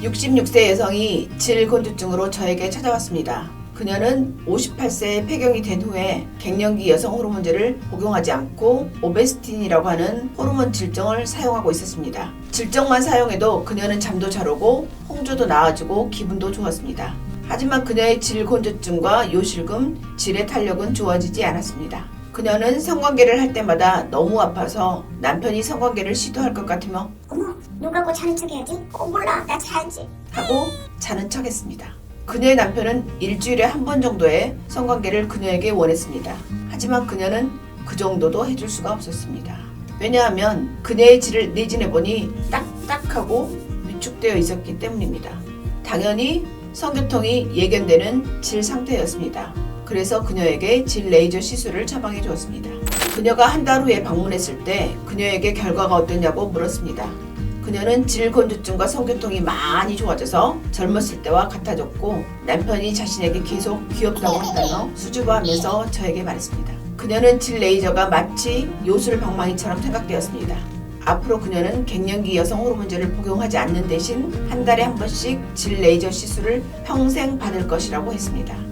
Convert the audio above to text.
66세 여성이 질곤두증으로 저에게 찾아왔습니다. 그녀는 58세에 폐경이 된 후에 갱년기 여성 호르몬제를 복용하지 않고 오베스틴이라고 하는 호르몬 질정을 사용하고 있었습니다. 질정만 사용해도 그녀는 잠도 잘 오고 홍조도 나아지고 기분도 좋았습니다. 하지만 그녀의 질곤두증과 요실금, 질의 탄력은 좋아지지 않았습니다. 그녀는 성관계를 할 때마다 너무 아파서 남편이 성관계를 시도할 것 같으며 눈 감고 자는 척 해야지 어 몰라 나 자야지 하고 자는 척 했습니다. 그녀의 남편은 일주일에 한 번 정도의 성관계를 그녀에게 원했습니다. 하지만 그녀는 그 정도도 해줄 수가 없었습니다. 왜냐하면 그녀의 질을 내진해 보니 딱딱하고 위축되어 있었기 때문입니다. 당연히 성교통이 예견되는 질 상태였습니다. 그래서 그녀에게 질 레이저 시술을 처방해 주었습니다. 그녀가 한 달 후에 방문했을 때 그녀에게 결과가 어땠냐고 물었습니다. 그녀는 질건조증과 성교통이 많이 좋아져서 젊었을 때와 같아졌고 남편이 자신에게 계속 귀엽다고 한다며 수줍어하면서 저에게 말했습니다. 그녀는 질 레이저가 마치 요술 방망이처럼 생각되었습니다. 앞으로 그녀는 갱년기 여성 호르몬제를 복용하지 않는 대신 한 달에 한 번씩 질 레이저 시술을 평생 받을 것이라고 했습니다.